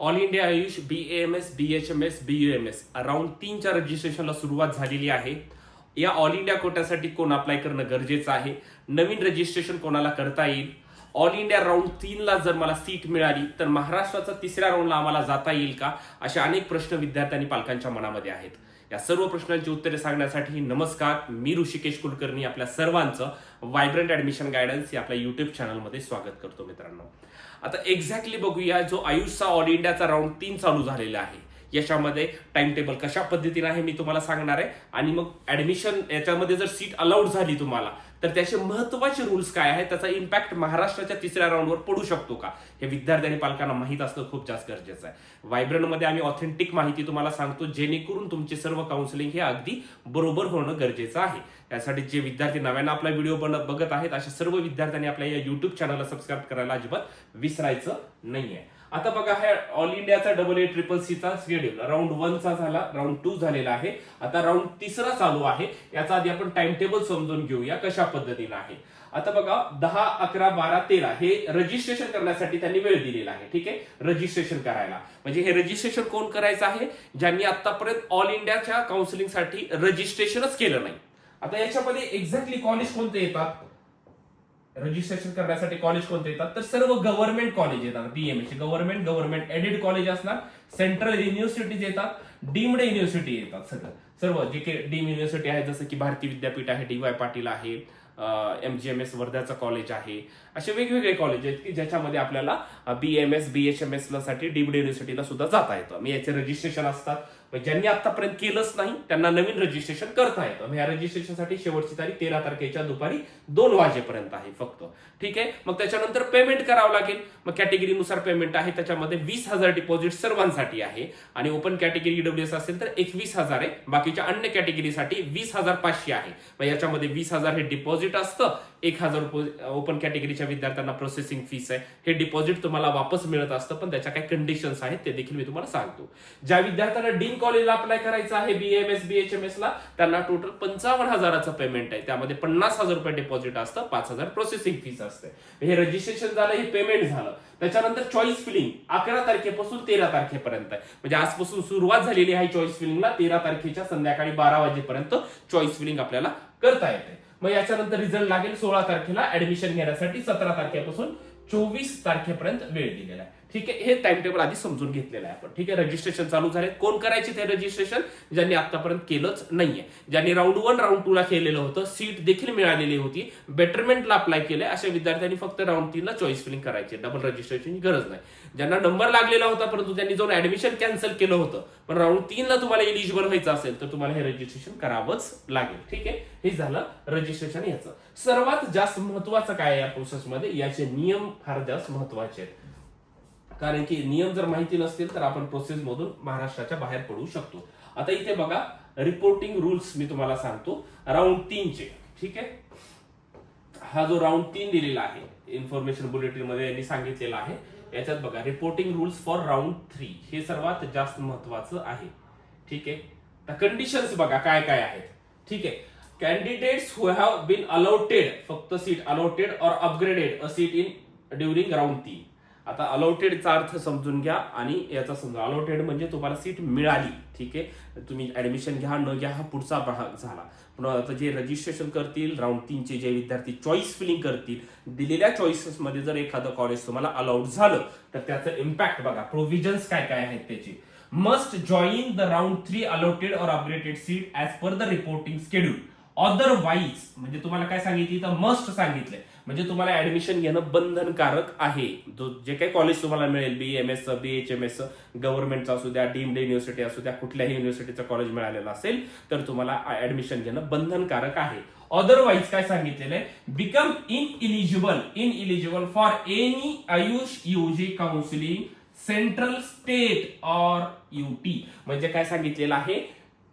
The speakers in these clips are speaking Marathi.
All India AYUSH B M S B H M S B U M S around तीनच्या रजिस्ट्रेशनला सुरुवात झालेली आहे. या ऑल इंडिया कोट्यासाठी कोण अप्लाय करणं गरजेचं आहे? नवीन रजिस्ट्रेशन कोणाला करता येईल? ऑल इंडिया राऊंड तीनला जर मला सीट मिळाली तर महाराष्ट्राचा तिसऱ्या राऊंडला आम्हाला जाता येईल का? असे अनेक प्रश्न विद्यार्थी आणि पालकांच्या मनामध्ये आहेत. या सर्व प्रश्नांची उत्तरे सांगण्यासाठी नमस्कार. मी ऋषिकेश कुलकर्णी आपल्या सर्वांचं व्हायब्रंट ऍडमिशन गायडन्स या आपल्या युट्यूब चॅनलमध्ये स्वागत करतो मित्रांनो. आता एक्झॅक्टली बघूया जो आयुषचा ऑल इंडियाचा राऊंड तीन चालू झालेला आहे. याच्यामध्ये टाइम टेबल कशा पद्धतीने आहे मी तुम्हाला सांगणार आहे. आणि मग ऍडमिशन याच्यामध्ये जर सीट अलाउड झाली तुम्हाला तर त्याचे महत्त्वाचे रूल्स काय आहेत? त्याचा इम्पॅक्ट महाराष्ट्राच्या तिसऱ्या राऊंडवर पडू शकतो का? हे विद्यार्थी आणि पालकांना माहीत असणं खूप जास्त गरजेचं आहे. व्हायब्रंटमध्ये आम्ही ऑथेंटिक माहिती तुम्हाला सांगतो जेणेकरून तुमचे सर्व काउन्सिलिंग हे अगदी बरोबर होणं गरजेचं आहे. त्यासाठी जे विद्यार्थी नव्यानं आपला व्हिडिओ बघत आहेत अशा सर्व विद्यार्थ्यांनी आपल्या या युट्यूब चॅनलला सबस्क्राईब करायला अजिबात विसरायचं नाही आहे आता बघा हा ऑल इंडियाचा डबल ए ट्रिपल सीचा शेड्यूल राऊंड वनचा झाला राऊंड टू झालेला आहे. आता राऊंड तिसरा चालू आहे. याचा आधी आपण टाइम टेबल समजून घेऊया कशा पद्धतीने आहे. आता बघा दहा अकरा बारा तेरा हे रजिस्ट्रेशन करण्यासाठी त्यांनी वेळ दिलेला आहे. ठीक आहे? रजिस्ट्रेशन करायला. म्हणजे हे रजिस्ट्रेशन कोण करायचं आहे? ज्यांनी आतापर्यंत ऑल इंडियाच्या काउन्सिलिंगसाठी रजिस्ट्रेशनच केलं नाही. आता याच्यामध्ये एक्झॅक्टली कॉलेज कोणते येतात? रजिस्ट्रेशन करण्यासाठी कॉलेज कोणते येतात? तर सर्व गव्हर्नमेंट कॉलेज येतात BMA government government aided college असणार. सेंट्रल युनिव्हर्सिटीज येतात. डीम्ड युनिव्हर्सिटी येतात सगळं. सर्व जे काही डीम युनिव्हर्सिटी आहे जसं की भारती विद्यापीठ आहे डी वाय पाटील आहे एम जी एम एस वर्ध्याचं कॉलेज आहे. असे वेगवेगळे कॉलेज आहेत की ज्याच्यामध्ये आपल्याला B M S B H M एससाठी deemed युनिव्हर्सिटीला सुद्धा जाता येतं. मी याचे रजिस्ट्रेशन असतात. ज्यांनी आतापर्यंत केलंच नाही त्यांना नवीन रजिस्ट्रेशन करता येतं. मग या रजिस्ट्रेशनसाठी शेवटची तारीख तेरा तारखेच्या दुपारी दोन वाजेपर्यंत आहे फक्त. ठीक आहे? मग त्याच्यानंतर पेमेंट करावं लागेल. मग कॅटेगरीनुसार पेमेंट आहे. त्याच्यामध्ये वीस हजार डिपॉझिट सर्वांसाठी आहे. आणि ओपन कॅटेगरी ईडब्ल्यूएस असेल तर एकवीस हजार आहे. बाकीच्या अन्य कॅटेगरीसाठी वीस हजार पाचशे आहे. मग याच्यामध्ये वीस हजार हे डिपॉझिट असतं. एक हजार रुपये ओपन कॅटेगरीच्या विद्यार्थ्यांना प्रोसेसिंग फीस आहे. हे डिपॉझिट तुम्हाला वापस मिळत असतं पण त्याच्या काही कंडिशन्स आहेत ते देखील मी तुम्हाला सांगतो. ज्या विद्यार्थ्यांना डीन कॉलेजला अप्लाय करायचं आहे बीएमएस बीएचएमएस ला त्यांना टोटल पंचावन्न हजाराचं पेमेंट आहे. त्यामध्ये पन्नास हजार रुपये डिपॉझिट असतं पाच हजार प्रोसेसिंग फीस असते. हे रजिस्ट्रेशन झालं हे पेमेंट झालं. त्याच्यानंतर चॉईस फिलिंग अकरा तारखेपासून तेरा तारखेपर्यंत आहे. म्हणजे आजपासून सुरुवात झालेली आहे चॉईस फिलिंगला तेरा तारखेच्या संध्याकाळी बारा वाजेपर्यंत चॉईस फिलिंग आपल्याला करता येते. मग याच्यानंतर रिझल्ट लागेल सोळा तारखेला ऍडमिशन घेण्यासाठी सतरा तारखेपासून चोवीस तारखेपर्यंत वेळ दिलेला आहे. ठीक आहे हे टाइम टेबल आधी समजून घेतलेलं आहे आपण. ठीक आहे रजिस्ट्रेशन चालू झाले. कोण करायचे ते रजिस्ट्रेशन ज्यांनी आतापर्यंत केलंच नाहीये. ज्यांनी राऊंड वन राऊंड टू ला केलेलं होतं सीट देखील मिळालेली होती. बेटरमेंटला अप्लाय केलंय. अशा विद्यार्थ्यांनी फक्त राऊंड तीन ला चॉईस फिलिंग करायची डबल रजिस्ट्रेशनची गरज नाही. ज्यांना नंबर लागलेला होता परंतु त्यांनी जाऊन ऍडमिशन कॅन्सल केलं होतं पण राऊंड तीन ला तुम्हाला एलिजिबल व्हायचं असेल तर तुम्हाला हे रजिस्ट्रेशन करावंच लागेल. ठीक आहे? हे झालं रजिस्ट्रेशन याचं. सर्वात जास्त महत्वाचं काय या प्रोसेसमध्ये याचे नियम फार जास्त महत्त्वाचे आहेत. कारण की नियम जर माहिती नसतील तर आपण प्रोसेस मधून महाराष्ट्राच्या बाहेर पडू शकतो. आता इथे बघा रिपोर्टिंग रूल्स मी तुम्हाला सांगतो. राऊंड तीनचे ठीक आहे? हा जो राऊंड तीन दिलेला आहे इन्फॉर्मेशन बुलेटिनमध्ये यांनी सांगितलेला आहे याच्यात बघा reporting rules for round three हे सर्वात जास्त महत्वाचं आहे. ठीक आहे? कंडिशन्स बघा काय काय आहेत. ठीक आहे? Candidates who have been allotted फक्त सीट अलॉटेड और upgraded a seat in during round तीन आता अलॉटेडचा अर्थ समजून घ्या आणि याचा समजा अलॉटेड म्हणजे तुम्हाला सीट मिळाली. ठीक आहे? तुम्ही ऍडमिशन घ्या न घ्या हा पुढचा भाग झाला. पण आता जे रजिस्ट्रेशन करतील राऊंड तीनचे जे विद्यार्थी चॉईस फिलिंग करतील दिलेल्या चॉईसेसमध्ये जर एखादं कॉलेज तुम्हाला अलाउड झालं तर त्याचं इम्पॅक्ट बघा. प्रोव्हिजन्स काय काय आहेत त्याची? Must join the round three allotted और upgraded seat as per the reporting schedule otherwise म्हणजे तुम्हाला काय सांगितली? तर मस्ट सांगितलंय. म्हणजे तुम्हाला ऍडमिशन घेणं बंधनकारक आहे. जो जे काही कॉलेज तुम्हाला मिळेल B M S B H M S गव्हर्नमेंटचा असू द्या डीम्ड युनिव्हर्सिटी असू द्या कुठल्याही युनिव्हर्सिटीचं कॉलेज मिळालेलं असेल तर तुम्हाला ऍडमिशन घेणं बंधनकारक आहे. अदरवाईज काय सांगितलेलं आहे? Become ineligible ineligible for any AYUSH UG counselling central state or UT म्हणजे काय सांगितलेलं आहे?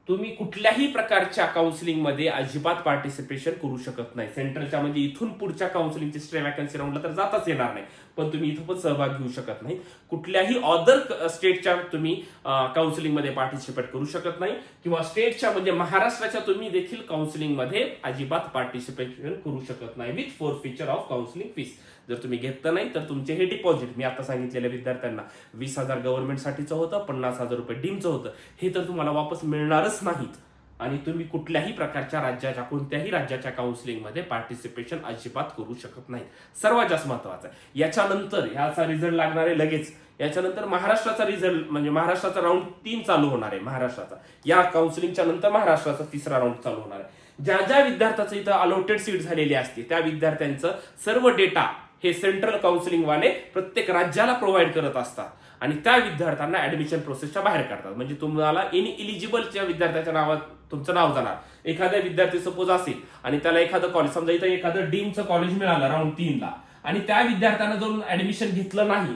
तुम्ही कुठल्याही प्रकारच्या काउन्सिलिंगमध्ये अजिबात पार्टिसिपेशन करू शकत नाही. सेंट्रलच्या म्हणजे इथून पुढच्या काउन्सिलिंगची स्ट्रे वॅकन्सी राऊंडला तर जाताच येणार नाही. पण तुम्ही इथं पण सहभाग घेऊ शकत नाही. कुठल्याही अदर स्टेटच्या तुम्ही काउन्सिलिंगमध्ये पार्टिसिपेट करू शकत नाही. किंवा स्टेटच्या म्हणजे महाराष्ट्राच्या तुम्ही देखील काउन्सिलिंगमध्ये अजिबात पार्टिसिपेशन करू शकत नाही. With forfeiture of counselling fees जर तुम्ही घेतलं नाही तर तुमचे हे डिपॉझिट मी आता सांगितलेल्या विद्यार्थ्यांना वीस हजार गव्हर्नमेंटसाठीचं होतं पन्नास हजार रुपये डीमचं होतं हे तर तुम्हाला वापस मिळणारच नाहीत. आणि तुम्ही कुठल्याही प्रकारच्या राज्याच्या कोणत्याही राज्याच्या काउन्सिलिंगमध्ये पार्टिसिपेशन अजिबात करू शकत नाही सर्वात जास्त महत्वाचं आहे. याच्यानंतर ह्याचा रिझल्ट लागणार आहे लगेच. याच्यानंतर महाराष्ट्राचा रिझल्ट म्हणजे महाराष्ट्राचा राऊंड तीन चालू होणार आहे महाराष्ट्राचा. या काउन्सिलिंगच्या नंतर महाराष्ट्राचा तिसरा राऊंड चालू होणार आहे. ज्या ज्या विद्यार्थ्याचं इथं अलॉटेड सीट झालेली असते त्या विद्यार्थ्यांचं सर्व डेटा हे सेंट्रल काउन्सिलिंग वाले प्रत्येक राज्याला प्रोव्हाइड करत असतात. आणि त्या विद्यार्थ्यांना ऍडमिशन प्रोसेसच्या बाहेर काढतात. म्हणजे तुम्हाला एनी इलिजिबलच्या विद्यार्थ्याच्या नावात तुमचं नाव जाणार. एखाद्या विद्यार्थी सपोज असेल आणि त्याला एखादं कॉलेज समजा इथं एखादं डीमचं कॉलेज मिळालं राऊंड तीनला आणि त्या विद्यार्थ्यानं जर ऍडमिशन घेतलं नाही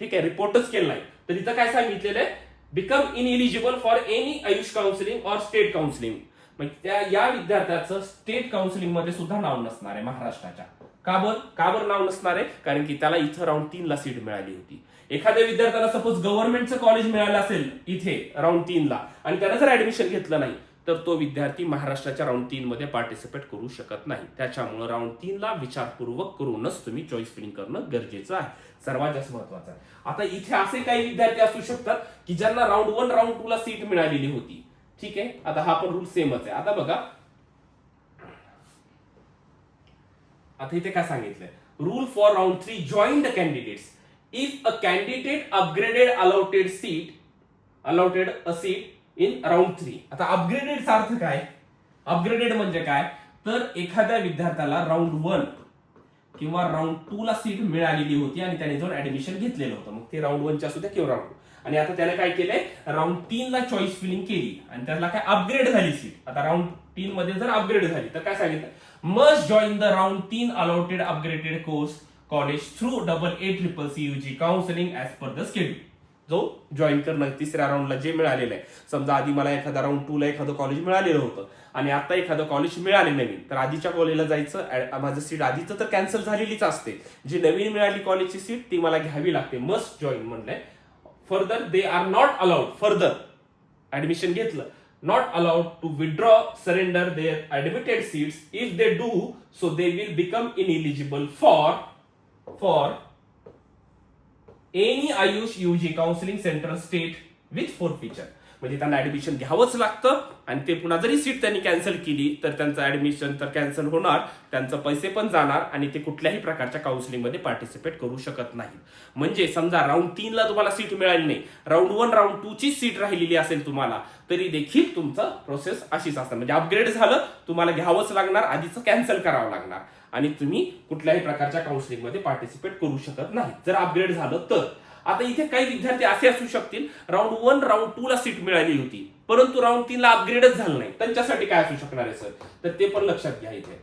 ठीक आहे रिपोर्टच केलं नाही तर इथं काय सांगितलेलं आहे? Become ineligible for any AYUSH counselling or state counselling म्हणजे त्या या विद्यार्थ्याचं स्टेट काउन्सिलिंगमध्ये सुद्धा नाव नसणार आहे महाराष्ट्राच्या. का बर? का बरं नाव नसणार आहे? कारण की त्याला इथं राऊंड तीनला सीट मिळाली होती. एखाद्या विद्यार्थ्याला सपोज गव्हर्नमेंटचं कॉलेज मिळालं असेल इथे राऊंड तीनला आणि त्यानं जर ऍडमिशन घेतलं नाही तर तो विद्यार्थी महाराष्ट्राच्या राऊंड तीन मध्ये पार्टिसिपेट करू शकत नाही. त्याच्यामुळे राऊंड तीनला विचारपूर्वक करूनच तुम्ही चॉईस फिलिंग करणं गरजेचं आहे. सर्वात जास्त महत्वाचं आहे. आता इथे असे काही विद्यार्थी असू शकतात की ज्यांना राऊंड वन राऊंड टू ला सीट मिळालेली होती. ठीक आहे? आता हा पण रूल सेमच आहे. आता बघा आता इथे काय सांगितलंय? Rule for round three join the candidates if a candidate upgraded allotted seat allotted a seat in round three आता अपग्रेडेडचा अर्थ काय? अपग्रेडेड म्हणजे काय? तर एखाद्या विद्यार्थ्याला राऊंड वन किंवा राऊंड टू ला सीट मिळालेली होती आणि त्याने जाऊन ऍडमिशन घेतलेलं होतं. मग ते राऊंड वनच्या असू द्या किंवा राऊंड टू आणि आता त्याने काय केलंय? राऊंड तीन ला चॉईस फिलिंग केली. आणि त्याला काय? अपग्रेड झाली सीट आता राऊंड तीन मध्ये जर अपग्रेड झाली तर काय सांगितलं? मस्ट जॉईन द राऊंड तीन allotted upgraded course college through double A triple C UG counselling as per the schedule जो जॉईन करणं तिसऱ्या राऊंडला जे मिळालेलं आहे. समजा आधी मला एखादा राऊंड टू ला एखादं कॉलेज मिळालेलं होतं. आणि आता एखादं कॉलेज मिळाले नवीन. तर आधीच्या कॉलेजला जायचं माझं सीट आधीचं तर कॅन्सल झालेलीच असते. जी नवीन मिळाली कॉलेजची सीट ती मला घ्यावी लागते. Must join म्हणलंय. Further they are not allowed further admission घेतलं. not allowed to withdraw surrender their admitted seats. If they do so they will become ineligible for for any ayush ug counseling center state with forfeiture. म्हणजे त्यांना ऍडमिशन घ्यावंच लागतं आणि ते पुन्हा जरी सीट त्यांनी कॅन्सल केली तर त्यांचं ऍडमिशन तर कॅन्सल होणार त्यांचं पैसे पण जाणार आणि ते कुठल्याही प्रकारच्या काउन्सिलिंगमध्ये पार्टिसिपेट करू शकत नाही म्हणजे समजा राऊंड तीनला तुम्हाला सीट मिळाली नाही राऊंड वन राऊंड टू ची सीट राहिलेली असेल तुम्हाला तरी देखील तुमचं प्रोसेस अशीच असणार. म्हणजे अपग्रेड झालं तुम्हाला घ्यावंच लागणार आधीचं कॅन्सल करावं लागणार. आणि तुम्ही कुठल्याही प्रकारच्या काउन्सिलिंगमध्ये पार्टिसिपेट करू शकत नाही जर अपग्रेड झालं तर. आता इथे काही विद्यार्थी असे असू शकतील राऊंड वन राऊंड टू ला सीट मिळाली होती. परंतु राऊंड तीन ला अपग्रेडच झालं नाही. त्यांच्यासाठी काय असू शकणार आहे सर तर ते पण लक्षात घ्या इथे.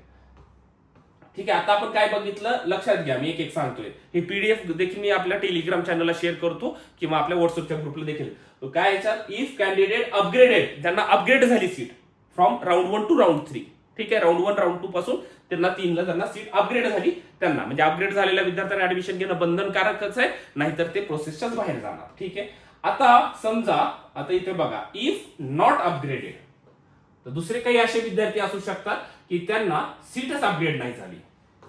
ठीक आहे आता आपण काय बघितलं? लक्षात घ्या मी एक एक सांगतोय. हे पीडीएफ देखील मी आपल्या टेलिग्राम चॅनलला शेअर करतो किंवा आपल्या व्हॉट्सअपच्या ग्रुपला देखील. काय याच्यात इफ कॅन्डिडेट अपग्रेडेड त्यांना अपग्रेड झाली seat from round one two round three ठीक आहे राऊंड वन राऊंड टू पासून त्यांना तीनला त्यांना सीट अपग्रेड झाली. त्यांना. म्हणजे अपग्रेड झालेल्या विद्यार्थ्यांना ऍडमिशन घेणं बंधनकारकच आहे नाहीतर ते प्रोसेसच्याच बाहेर जाणार. ठीक आहे? आता समजा आता इथे बघा इफ नॉट अपग्रेडेड तर दुसरे काही असे विद्यार्थी असू शकतात की त्यांना सीटच अपग्रेड नाही झाली.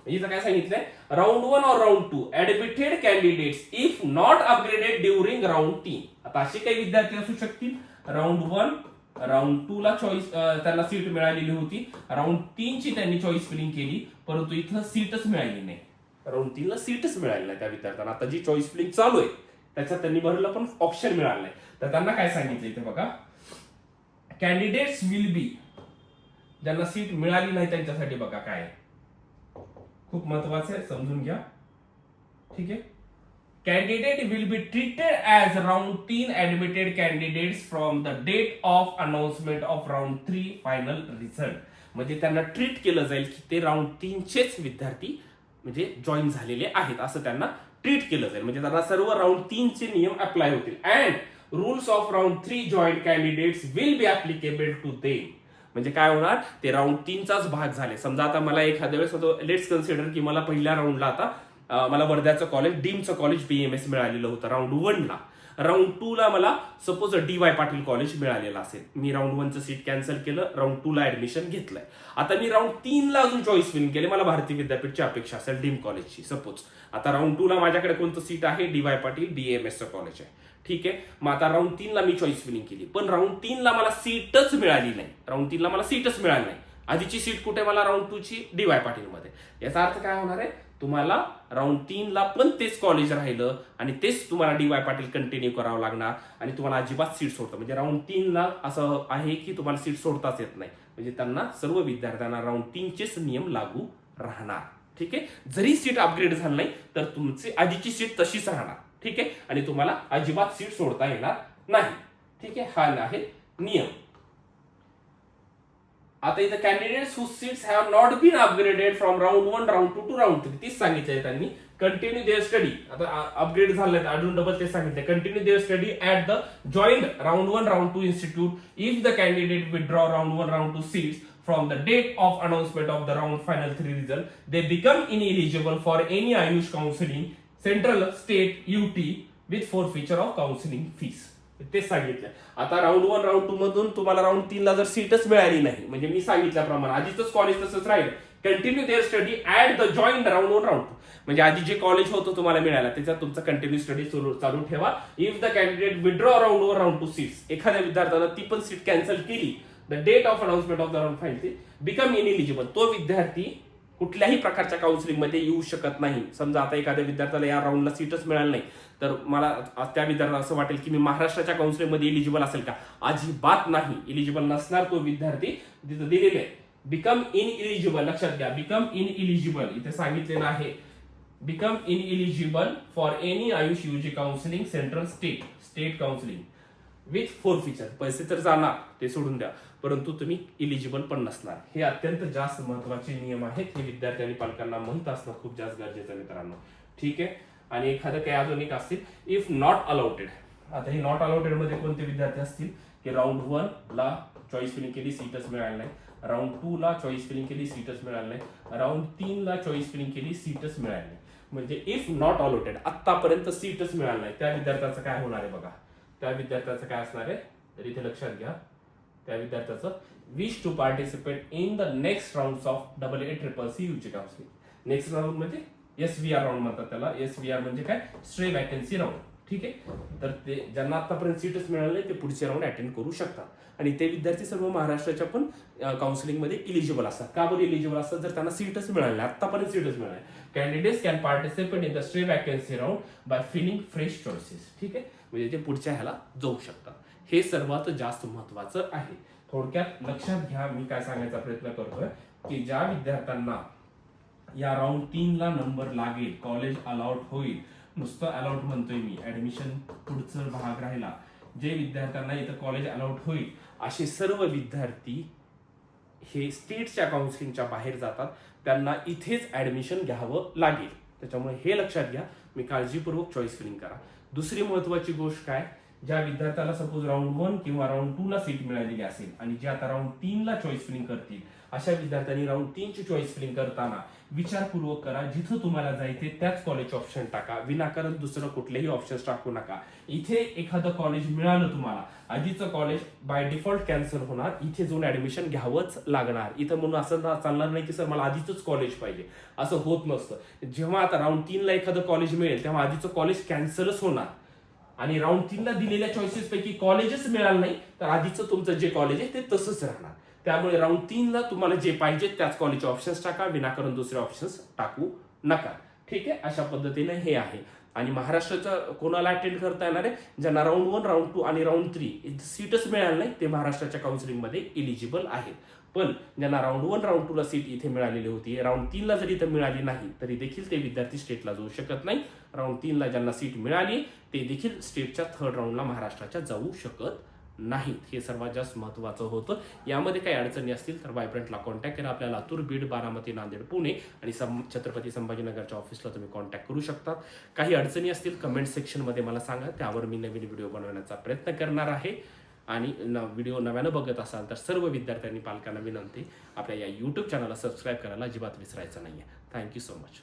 इथं काय सांगितलंय? राऊंड वन और round two admitted candidates if not upgraded during round तीन. आता असे काही विद्यार्थी असू शकतील. राऊंड वन राऊंड टू ला चॉईस त्यांना सीट मिळालेली होती. राऊंड तीन ची त्यांनी चॉईस फिलिंग केली परंतु इथं सीटच मिळाली नाही. राऊंड तीनला सीटच मिळाली नाही त्या विद्यार्थ्यांना. आता जी चॉईस फिलिंग चालू आहे त्याच्यात त्यांनी भरलं पण ऑप्शन मिळालं नाही. तर त्यांना काय सांगितलं इथे बघा. कॅन्डिडेट्स विल बी ज्यांना सीट मिळाली नाही त्यांच्यासाठी बघा काय खूप महत्वाचं आहे समजून घ्या. ठीक आहे? Candidate will be treated as round तीन admitted candidates from the date of announcement of round three final result म्हणजे त्यांना ट्रीट केलं जाईल की ते राऊंड तीनचेच विद्यार्थी म्हणजे जॉईन झालेले आहेत. असं त्यांना ट्रीट केलं जाईल. म्हणजे त्यांना सर्व राऊंड तीनचे नियम अप्लाय होतील. And rules of round three joint candidates will be applicable to them म्हणजे काय होणार? ते राऊंड तीनचाच भाग झाले. समजा आता मला एखाद्या वेळेस लेट्स कन्सिडर की मला पहिल्या राऊंडला आता मला वर्ध्याचं कॉलेज डीमचं कॉलेज बीएमएस मिळालेलं होतं राऊंड वनला राऊंड टू ला मला suppose D Y Patil college मिळालेलं असेल. मी राऊंड वनचं सीट कॅन्सल केलं राऊंड टू ला ऍडमिशन घेतलंय. आता मी राऊंड तीनला अजून चॉईस विन केले मला भारतीय विद्यापीठची अपेक्षा असेल डीम कॉलेजची सपोज आता राऊंड टू ला माझ्याकडे कोणतं सीट आहे? डी वाय पाटील डीएमएसचं कॉलेज आहे. ठीक आहे? मग आता राऊंड तीनला मी चॉईस विनिंग केली. पण राऊंड तीनला मला सीटच मिळाली नाही. राऊंड तीनला मला सीटच मिळाली नाही. आधीची सीट कुठे मला? राऊंड टू ची डी वाय पाटीलमध्ये याचा अर्थ काय होणार आहे? तुम्हाला राऊंड तीनला पण तेच कॉलेज राहिलं आणि तेच तुम्हाला डी वाय पाटील कंटिन्यू करावं लागणार आणि तुम्हाला अजिबात सीट सोडतं. म्हणजे राऊंड तीनला असं आहे की तुम्हाला सीट सोडताच येत नाही. म्हणजे त्यांना सर्व विद्यार्थ्यांना राऊंड तीनचेच नियम लागू राहणार. ठीक आहे? जरी सीट अपग्रेड झालं नाही तर तुमची आधीची सीट तशीच राहणार. ठीक आहे? आणि तुम्हाला अजिबात सीट सोडता येणार नाही. ठीक आहे? हा आहे नियम. आता इथं candidates who seats have not been upgraded from round one round two two round three तीच सांगितलंय त्यांनी. कंटिन्यू देअर स्टडी आता अपग्रेड झाले अजून डबल ते सांगितले continue their study at the joint round one round two institute if the candidate withdraw round one round two seats from the date of announcement of the round final three result they become in become for any AYUSH counselling central state UT with forfeiture of counselling fees तेच सांगितलं. आता राऊंड वन राऊंड टू मधून तुम्हाला राऊंड तीनला जर सीटच मिळाली नाही म्हणजे मी सांगितल्याप्रमाणे आधीच कॉलेज तसंच राहील. Continue their study at the joint round one round two म्हणजे आधी जे कॉलेज होतं तुम्हाला मिळालं त्याच्यात तुमचा कंटिन्यू स्टडी चालू ठेवा. If the candidate withdraw round one round two seats एखाद्या विद्यार्थ्याला ती पण सीट कॅन्सल केली the date of announcement of the round final become ineligible तो विद्यार्थी कुठल्याही प्रकारच्या काउन्सिलिंगमध्ये येऊ शकत नाही. समजा आता एखाद्या विद्यार्थ्याला या राऊंडला सीटच मिळालं नाही तर मला त्या विद्यार्थ्याला असं वाटेल की मी महाराष्ट्राच्या काउन्सिलिंगमध्ये इलिजिबल असेल का? अजिबात नाही. इलिजिबल नसणार तो विद्यार्थी तिथं दिलेले आहे. बिकम इन इलिजिबल लक्षात घ्या. बिकम इन इलिजिबल इथे सांगितलेलं आहे. Become ineligible for any AYUSH UG counselling central state state counselling with forfeiture पैसे तर जाणार ते सोडून द्या. परंतु तुम्ही इलिजिबल पण नसणार. हे अत्यंत जास्त महत्त्वाचे नियम आहेत. हे विद्यार्थी पालकांना म्हणत असणं खूप जास्त गरजेचं आहे मित्रांनो. ठीक आहे? आणि एखादं काही अजून एक असतील. इफ नॉट अलाउटेड आता हे नॉट अलाउटेडमध्ये कोणते विद्यार्थी असतील? की राऊंड वन ला चॉईस फिलिंग केली सीटच मिळाली नाही. राऊंड टू ला चॉईस फिलिंग केली सीटच मिळाली नाही. राऊंड तीन ला चॉईस फिलिंग केली सीटच मिळाली नाही. म्हणजे इफ नॉट अलाउटेड आतापर्यंत सीटच मिळाली नाही. त्या विद्यार्थ्याचं काय होणार आहे बघा? त्या विद्यार्थ्याचं काय असणार आहे? तर इथे लक्षात घ्या. त्या विद्यार्थ्याचं wish to participate in the next round of double A triple C यूची counselling next round म्हणजे एस व्ही आर राऊंड म्हणतात त्याला. एस व्ही आर म्हणजे काय? स्ट्रे वॅकन्सी राऊंड ठीक आहे? तर ते ज्यांना आतापर्यंत सीटच मिळाले ते पुढचे राऊंड अटेंड करू शकतात. आणि ते विद्यार्थी सर्व महाराष्ट्राच्या पण काउन्सिलिंगमध्ये इलिजिबल असतात. का बरं इलिजिबल असतात? जर त्यांना सीटच मिळाली आतापर्यंत सीटच मिळाली candidates can participate in the stray vacancy round by filling fresh choices ठीक आहे? म्हणजे ते पुढच्या ह्याला जाऊ शकतात. हे सर्वात जास्त महत्वाचं आहे. थोडक्यात लक्षात घ्या मी काय सांगायचा प्रयत्न करतोय की ज्या विद्यार्थ्यांना या राऊंड तीनला नंबर लागेल कॉलेज अलाउड होईल नुसतं अलाउट म्हणतोय मी. ऍडमिशन पुढचं भाग राहिला. जे विद्यार्थ्यांना इथं कॉलेज अलाउट होईल असे सर्व विद्यार्थी हे स्टेटच्या काउन्सिलिंगच्या बाहेर जातात. त्यांना इथेच ऍडमिशन घ्यावं लागेल. त्याच्यामुळे हे लक्षात घ्या. मी काळजीपूर्वक चॉईस फिलिंग करा. दुसरी महत्वाची गोष्ट काय? ज्या विद्यार्थ्याला सपोज राऊंड वन किंवा राऊंड टू ला सीट मिळालेली असेल आणि जे आता राऊंड तीन ला चॉईस फिलिंग करतील अशा विद्यार्थ्यांनी राऊंड तीनची चॉईस फिलिंग करताना विचारपूर्वक करा जिथं तुम्हाला जायचे त्याच कॉलेज ऑप्शन टाका. विनाकारण दुसरं कुठलेही ऑप्शन टाकू नका. इथे एखादं कॉलेज मिळालं तुम्हाला आधीचं कॉलेज बाय डिफॉल्ट कॅन्सल होणार इथे जाऊन ऍडमिशन घ्यावंच लागणार. इथं म्हणून असं चालणार नाही की सर मला आधीच कॉलेज पाहिजे. असं होत नसतं. जेव्हा आता राऊंड तीनला एखादं कॉलेज मिळेल तेव्हा आधीचं कॉलेज कॅन्सलच होणार. आणि राऊंड तीनला दिलेल्या चॉईसेस पैकी कॉलेजच मिळालं नाही तर आधीचं तुमचं जे कॉलेज आहे ते तसंच राहणार. त्यामुळे राऊंड तीनला तुम्हाला जे पाहिजे त्याच कॉलेजचे ऑप्शन्स टाका विनाकारण दुसरे ऑप्शन्स टाकू नका. ठीक आहे? अशा पद्धतीने हे आहे. आणि महाराष्ट्राचं कोणाला अटेंड करता येणार आहे? ज्यांना राऊंड वन राऊंड टू आणि राऊंड थ्री सीटच मिळाली नाही ते महाराष्ट्राच्या काउन्सिलिंगमध्ये इलिजिबल आहेत. पण ज्यांना राऊंड वन राऊंड टूला सीट इथे मिळालेली होती राऊंड तीनला जरी इथं मिळाली नाही तरी देखील ते विद्यार्थी स्टेटला जाऊ शकत नाही. राऊंड तीनला ज्यांना सीट मिळाली ते देखील स्टेटच्या थर्ड राऊंडला महाराष्ट्राच्या जाऊ शकत नाहीत. हे सर्वात जास्त महत्वाचं होतं. यामध्ये काही अडचणी असतील तर वायब्रंटला कॉन्टॅक्ट करा. आपल्या लातूर बीड बारामती नांदेड पुणे आणि सं छत्रपती संभाजीनगरच्या ऑफिसला तुम्ही कॉन्टॅक्ट करू शकता. काही अडचणी असतील कमेंट सेक्शनमध्ये मला सांगा. त्यावर मी नवीन व्हिडिओ बनवण्याचा प्रयत्न करणार आहे. आणि न व्हिडिओ नव्यानं बघत असाल तर सर्व विद्यार्थ्यांनी पालकांना विनंती आपल्या या यूट्यूब चॅनलला सबस्क्राईब करायला अजिबात विसरायचं नाही आहे थँक्यू सो मच